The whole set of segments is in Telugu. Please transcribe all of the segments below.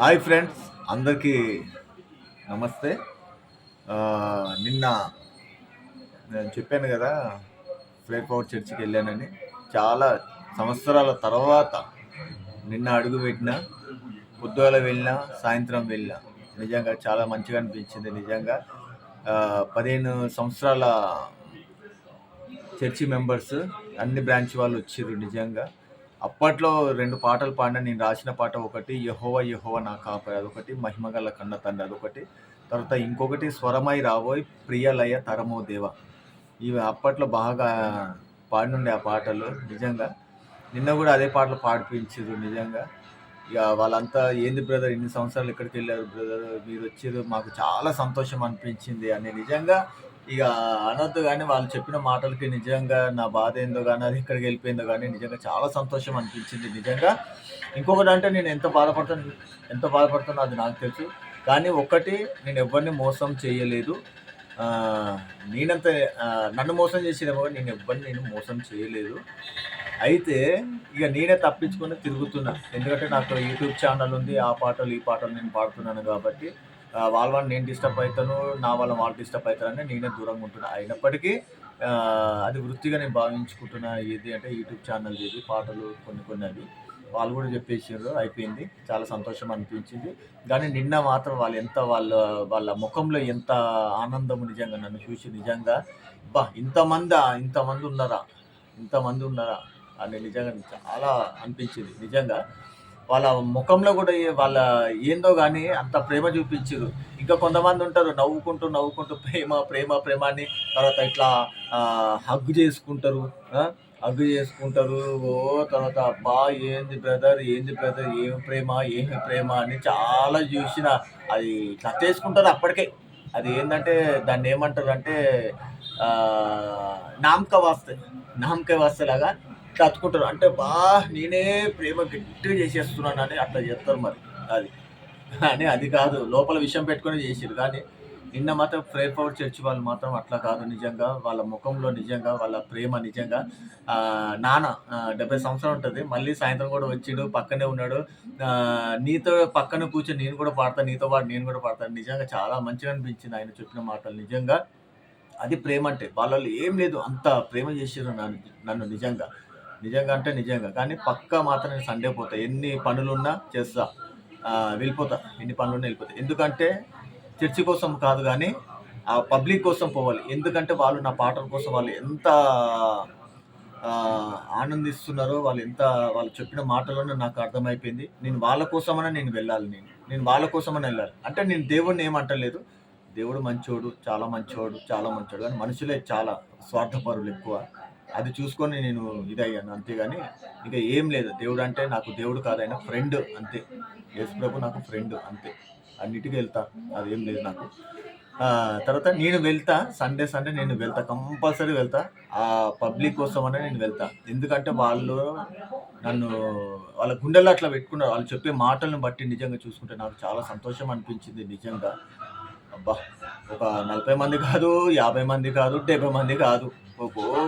హాయ్ ఫ్రెండ్స్ అందరికీ నమస్తే. నిన్న నేను చెప్పాను కదా ఫ్లైట్ పవర్ చర్చికి వెళ్ళానని. చాలా సంవత్సరాల తర్వాత నిన్న అడుగు పెట్టిన పొద్దుగల వెళ్ళినా సాయంత్రం వెళ్ళినా నిజంగా చాలా మంచిగా అనిపించింది నిజంగా. పదిహేను సంవత్సరాల చర్చి మెంబర్స్ అన్ని బ్రాంచ్ వాళ్ళు వచ్చారు నిజంగా. అప్పట్లో రెండు పాటలు పాడిన నేను రాసిన పాట ఒకటి యహోవ యహోవ నా కాపాడు అదొకటి మహిమగల కన్న తండ్రి అదొకటి. తర్వాత ఇంకొకటి స్వరమై రాబోయ్ ప్రియలయ తరమో దేవ. ఇవి అప్పట్లో బాగా పాడినుండే ఆ పాటలు నిజంగా. నిన్న కూడా అదే పాటలు పాడిపించారు నిజంగా. ఇక వాళ్ళంతా ఏంది బ్రదర్ ఇన్ని సంవత్సరాలు ఎక్కడికి వెళ్ళారు బ్రదర్? మీరు వచ్చారు మాకు చాలా సంతోషం అనిపించింది అని. నిజంగా ఇక అనొద్దు కానీ వాళ్ళు చెప్పిన మాటలకి నిజంగా నా బాధ ఏందో కానీ అది ఎక్కడికి వెళ్ళిపోయిందో కానీ నిజంగా చాలా సంతోషం అనిపించింది. నిజంగా ఇంకొకటి అంటే నేను ఎంత బాధపడుతాను ఎంత బాధపడుతున్నా అది నాకు తెలుసు. కానీ ఒక్కటి నేను ఎవరిని మోసం చేయలేదు. నేనంత నన్ను మోసం చేసినేమో నేను ఎవరిని నేను మోసం చేయలేదు. అయితే ఇక నేనే తప్పించుకొని తిరుగుతున్నా. ఎందుకంటే నాకు యూట్యూబ్ ఛానల్ ఉంది ఆ పాటలు ఈ పాటలు నేను పాడుతున్నాను కాబట్టి. వాళ్ళ వాళ్ళని నేను డిస్టర్బ్ అవుతాను నా వాళ్ళ వాళ్ళు డిస్టర్బ్ అవుతారని నేనే దూరంగా ఉంటున్నా. అయినప్పటికీ అది వృత్తిగా నేను భావించుకుంటున్నా. ఏది అంటే యూట్యూబ్ ఛానల్ ఇది పాటలు కొన్ని కొన్ని అవి. వాళ్ళు కూడా చెప్పేసారు అయిపోయింది. చాలా సంతోషం అనిపించింది. కానీ నిన్న మాత్రం వాళ్ళు ఎంత వాళ్ళ వాళ్ళ ముఖంలో ఎంత ఆనందము నిజంగా నన్ను చూసి నిజంగా బా ఇంతమంది ఇంతమంది ఉన్నారా ఇంతమంది ఉన్నారా అని నిజంగా చాలా అనిపించింది. నిజంగా వాళ్ళ ముఖంలో కూడా వాళ్ళ ఏందో కానీ అంత ప్రేమ చూపించారు ఇంకా కొంతమంది ఉంటారు నవ్వుకుంటూ నవ్వుకుంటూ ప్రేమ ప్రేమ ప్రేమ అని తర్వాత ఇట్లా హగ్గు చేసుకుంటారు హగ్గు చేసుకుంటారు. ఓ తర్వాత అబ్బా ఏంది బ్రదర్ ఏంది బ్రదర్ ఏమి ప్రేమ ఏమి ప్రేమ అని చాలా చూసిన అది ఇట్లా చేసుకుంటారు అప్పటికే. అది ఏంటంటే దాన్ని ఏమంటారు అంటే నామక వాస్తే నామక వాస్తలాగా ఇట్లా అతుకుంటారు అంటే బా నేనే ప్రేమ గట్టిగా చేసేస్తున్నాను అని అట్లా చేస్తారు మరి. అది. కానీ అది కాదు. లోపల విషయం పెట్టుకొని చేసారు కానీ నిన్న మాత్రం ప్రేయర్ పవర్ చర్చ్ వాళ్ళు మాత్రం అట్లా కాదు. నిజంగా వాళ్ళ ముఖంలో నిజంగా వాళ్ళ ప్రేమ నిజంగా నాన్న డెబ్బై సంవత్సరాలు ఉంటుంది. మళ్ళీ సాయంత్రం కూడా వచ్చిండు పక్కనే ఉన్నాడు. నీతో పక్కన కూర్చొని నేను కూడా పాడతాను నీతో పాటు నేను కూడా పాడతాను నిజంగా చాలా మంచిగా అనిపించింది ఆయన చెప్పిన మాటలు. నిజంగా అది ప్రేమ అంటే వాళ్ళలో ఏం లేదు. అంత ప్రేమ చేసారు నన్ను నన్ను నిజంగా. నిజంగా అంటే నిజంగా. కానీ పక్కా మాత్రం నేను సండే పోతా. ఎన్ని పనులున్నా చేస్తా. వెళ్ళిపోతా. ఎన్ని పనులున్నా వెళ్ళిపోతా. ఎందుకంటే చర్చి కోసం కాదు కానీ ఆ పబ్లిక్ కోసం పోవాలి. ఎందుకంటే వాళ్ళు నా పాటల కోసం వాళ్ళు ఎంత ఆనందిస్తున్నారో వాళ్ళు ఎంత వాళ్ళు చెప్పిన మాటలోనే నాకు అర్థమైపోయింది. నేను వాళ్ళ కోసమనే నేను వెళ్ళాలి నేను. నేను వాళ్ళ కోసమని వెళ్ళాలి. అంటే నేను దేవుడిని ఏమంటలేదు. దేవుడు మంచోడు చాలా మంచోడు చాలా మంచోడు. కానీ మనుషులే చాలా స్వార్థపరులు ఎక్కువ. అది చూసుకొని నేను ఇదయ్యాను అంతేగాని ఇక ఏం లేదు. దేవుడు అంటే నాకు దేవుడు కాదైనా ఫ్రెండ్ అంతే. యేసు ప్రభు నాకు ఫ్రెండ్ అంతే. అన్నిటికీ వెళ్తా అదేం లేదు నాకు. తర్వాత నేను వెళ్తా సండే సండే నేను వెళ్తా కంపల్సరీ వెళ్తా. ఆ పబ్లిక్ కోసం అనే నేను వెళ్తా. ఎందుకంటే వాళ్ళు నన్ను వాళ్ళ గుండెల్లో అట్లా పెట్టుకున్నారు. వాళ్ళు చెప్పే మాటలను బట్టి నిజంగా చూసుకుంటే నాకు చాలా సంతోషం అనిపించింది నిజంగా. అబ్బా ఒక నలభై మంది కాదు యాభై మంది కాదు డెబ్బై మంది కాదు.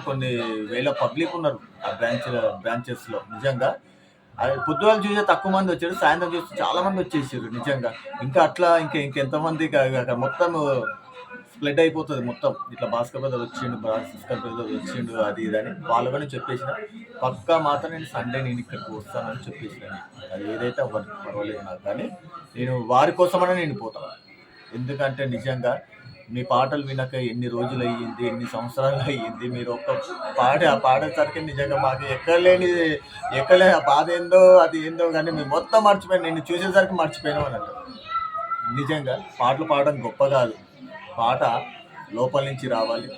కొన్ని వేల పబ్లిక్ ఉన్నారు ఆ బ్రాంచ్ బ్రాంచెస్లో నిజంగా. అది పొద్దుగాలు చూసే తక్కువ మంది వచ్చారు సాయంత్రం చూస్తే చాలా మంది వచ్చేసారు నిజంగా. ఇంకా అట్లా ఇంకా ఇంకెంతమంది మొత్తం స్ప్రెడ్ అయిపోతుంది మొత్తం. ఇట్లా భాస్కర్ బ్రదర్ వచ్చిండు భాస్కర్ బ్రదర్ వచ్చిండు అది ఇది అని వాళ్ళు కూడా చెప్పేసిన. పక్కా మాత్రం నేను సండే నేను ఇక్కడికి వస్తానని చెప్పేసిన. అది ఏదైతే అవ్వదు పర్వాలేదు నాకు. కానీ నేను వారి కోసమైనా నేను పోతాను ఎందుకంటే నిజంగా మీ పాటలు వినక ఎన్ని రోజులు అయ్యింది ఎన్ని సంవత్సరాలు అయ్యింది మీరు ఒక్క పాట ఆ పాడేసరికి నిజంగా మాకు ఎక్కడలేని ఎక్కడలే ఆ బాధ ఏందో అది ఏందో కానీ మేము మొత్తం మర్చిపోయాను నేను చూసేసరికి మర్చిపోయినాం అన్నట్టు. నిజంగా పాటలు పాడడం గొప్ప కాదు. పాట లోపల నుంచి రావాలి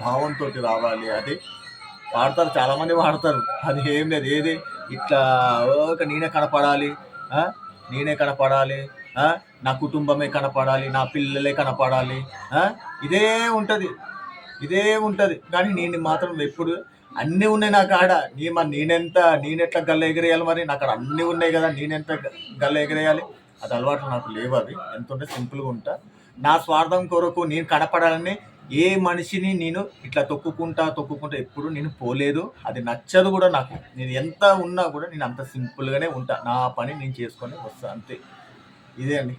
భావంతో రావాలి. అది పాడతారు చాలామంది పాడతారు. అది ఏం లేదు. ఏది? ఇట్లా ఒక నేనే కనపడాలి నేనే కనపడాలి నా కుటుంబమే కనపడాలి నా పిల్లలే కనపడాలి ఇదే ఉంటుంది. ఇదే ఉంటుంది. కానీ నేను మాత్రం ఎప్పుడు అన్నీ ఉన్నాయి నా కాడ. నీ మరి నేనెంత నేనెట్లా గల్ల ఎగిరేయాలి మరి? నాకు అన్నీ ఉన్నాయి కదా నేనెంత గల్ల ఎగిరేయాలి? అది అలవాట్లు నాకు లేవు అవి. ఎంత ఉంటే సింపుల్గా ఉంటా. నా స్వార్థం కొరకు నేను కనపడాలని ఏ మనిషిని నేను ఇట్లా తొక్కుకుంటా తొక్కుకుంటా ఎప్పుడు నేను పోలేదు. అది నచ్చదు కూడా నాకు. నేను ఎంత ఉన్నా కూడా నేను అంత సింపుల్గానే ఉంటా. నా పని నేను చేసుకొని వస్తా అంతే. ఇదే అండి.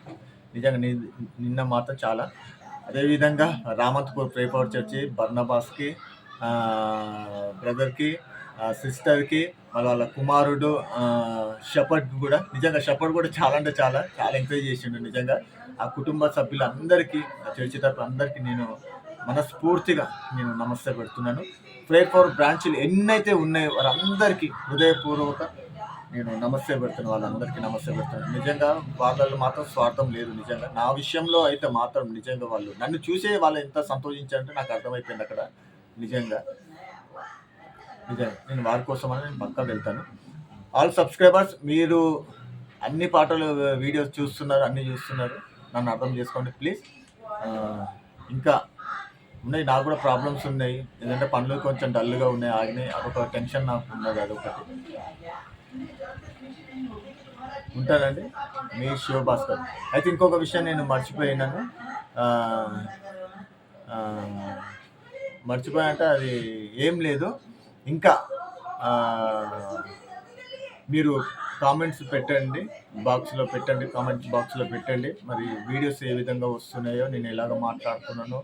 నిజంగా ని- నిన్న మాత్రం చాలా. అదేవిధంగా రామంతపూర్ ప్రేపవర్ చర్చి బర్నబాస్కి బ్రదర్కి సిస్టర్కి వాళ్ళ వాళ్ళ కుమారుడు షపర్డ్ కూడా. నిజంగా షపర్డ్ కూడా చాలా అంటే చాలా చాలా ఎంకరేజ్ చేసిండు నిజంగా. ఆ కుటుంబ సభ్యులందరికీ ఆ చర్చి తరపు అందరికీ నేను మనస్ఫూర్తిగా నేను నమస్తే పెడుతున్నాను. ప్రే పవర్ బ్రాంచ్లు ఎన్నైతే ఉన్నాయో వారందరికీ హృదయపూర్వక నేను నమస్తే పెడుతున్నాను వాళ్ళందరికీ నమస్తే పెడుతున్నాను నిజంగా వాళ్ళలో మాత్రం స్వార్థం లేదు నిజంగా. నా విషయంలో అయితే మాత్రం నిజంగా వాళ్ళు నన్ను చూసే వాళ్ళు ఎంత సంతోషించారంటే నాకు అర్థమైపోయింది అక్కడ నిజంగా. నిజంగా. నేను వారి కోసం అని నేను పక్కా వెళ్తాను. ఆల్ సబ్స్క్రైబర్స్ మీరు అన్ని పాటలు వీడియోస్ చూస్తున్నారు అన్ని చూస్తున్నారు. నన్ను అర్థం చేసుకోండి ప్లీజ్ ఇంకా ఉన్నాయి నాకు కూడా ప్రాబ్లమ్స్ ఉన్నాయి. ఎందుకంటే పనులు కొంచెం డల్గా ఉన్నాయి ఆగినాయి. అదొక టెన్షన్ నాకు ఉన్నది అదొకటి. ఉంటానండి మీ శివభాస్కర్ అయితే ఇంకొక విషయం నేను మర్చిపోయినాను. ఆ, మర్చిపోయానంటే అది ఏం లేదు. ఇంకా మీరు కామెంట్స్ పెట్టండి బాక్స్లో పెట్టండి కామెంట్స్ బాక్స్లో పెట్టండి. మరి వీడియోస్ ఏ విధంగా వస్తున్నాయో నేను ఎలాగ మాట్లాడుతున్నానో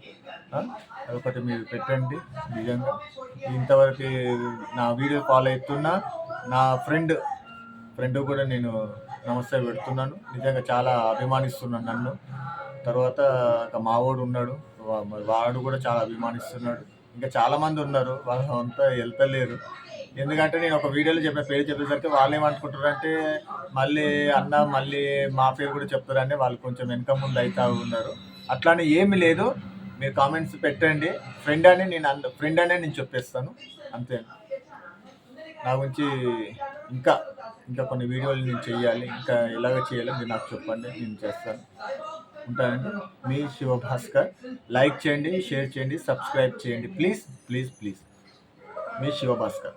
అదొకటి మీరు పెట్టండి నిజంగా. ఇంతవరకు నా వీడియో ఫాలో అవుతున్న నా ఫ్రెండ్ ఫ్రెండ్ కూడా నేను నమస్తే పెడుతున్నాను. నిజంగా చాలా అభిమానిస్తున్నాను నన్ను. తర్వాత ఒక మావోడు ఉన్నాడు. వాడు కూడా చాలా అభిమానిస్తున్నాడు. ఇంకా చాలామంది ఉన్నారు. వాళ్ళు అంతా వెళ్తలేరు. ఎందుకంటే నేను ఒక వీడియోలో చెప్పిన పేరు చెప్పేసరికి వాళ్ళు ఏమనుకుంటారు అంటే మళ్ళీ అన్న మళ్ళీ మా పేరు కూడా చెప్తారని వాళ్ళు కొంచెం వెనక ముందు అవుతా ఉన్నారు. అట్లానే ఏమి లేదు. మీరు కామెంట్స్ పెట్టండి. ఫ్రెండ్ అని నేను ఫ్రెండ్ అనే నేను చెప్పేస్తాను. అంతే నా గురించి ఇంకా ఇంకా కొన్ని వీడియోలు నేను చేయాలి ఇంకా ఎలాగ చేయాలి మీరు నాకు చెప్పండి నేను చేస్తాను. ఉంటానండి? మీ శివభాస్కర్. లైక్ చేయండి షేర్ చేయండి సబ్స్క్రైబ్ చేయండి. Please please please. Me Sivabhaskar.